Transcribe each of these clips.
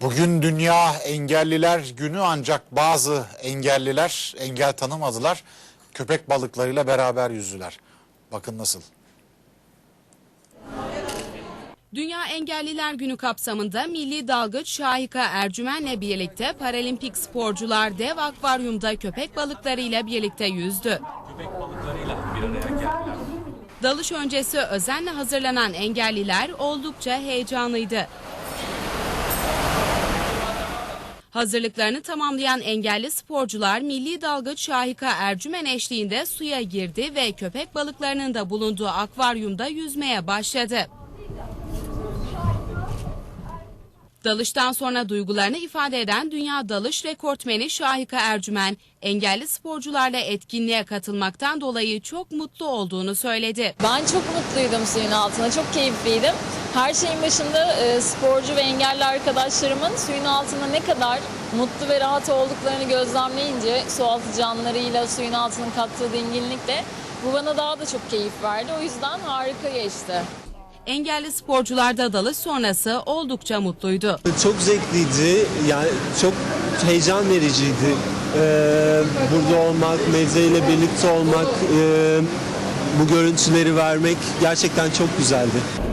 Bugün Dünya Engelliler Günü ancak bazı engelliler engel tanımadılar. Köpek balıklarıyla beraber yüzdüler. Bakın nasıl. Dünya Engelliler Günü kapsamında milli dalgıç Şahika Ercümen'le birlikte paralimpik sporcular dev akvaryumda köpek balıklarıyla birlikte yüzdü. köpek balıklarıyla bir araya geldiler. Dalış öncesi özenle hazırlanan engelliler oldukça heyecanlıydı. Hazırlıklarını tamamlayan engelli sporcular milli dalgıç Şahika Ercümen eşliğinde suya girdi ve köpek balıklarının da bulunduğu akvaryumda yüzmeye başladı. Dalıştan sonra duygularını ifade eden dünya dalış rekortmeni Şahika Ercümen, engelli sporcularla etkinliğe katılmaktan dolayı çok mutlu olduğunu söyledi. Ben çok mutluydum suyun altında, çok keyifliydim. Her şeyin başında e, sporcu ve engelli arkadaşlarımın suyun altında ne kadar mutlu ve rahat olduklarını gözlemleyince su altı canlılarıyla suyun altının kattığı dinginlikle bu bana daha da çok keyif verdi. O yüzden harika geçti. Engelli sporcular da dalış sonrası oldukça mutluydu. Çok zevkliydi, yani çok heyecan vericiydi. Ee, burada olmak, Meze ile birlikte olmak, e, bu görüntüleri vermek gerçekten çok güzeldi.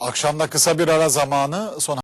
Akşamda kısa bir ara zamanı sonra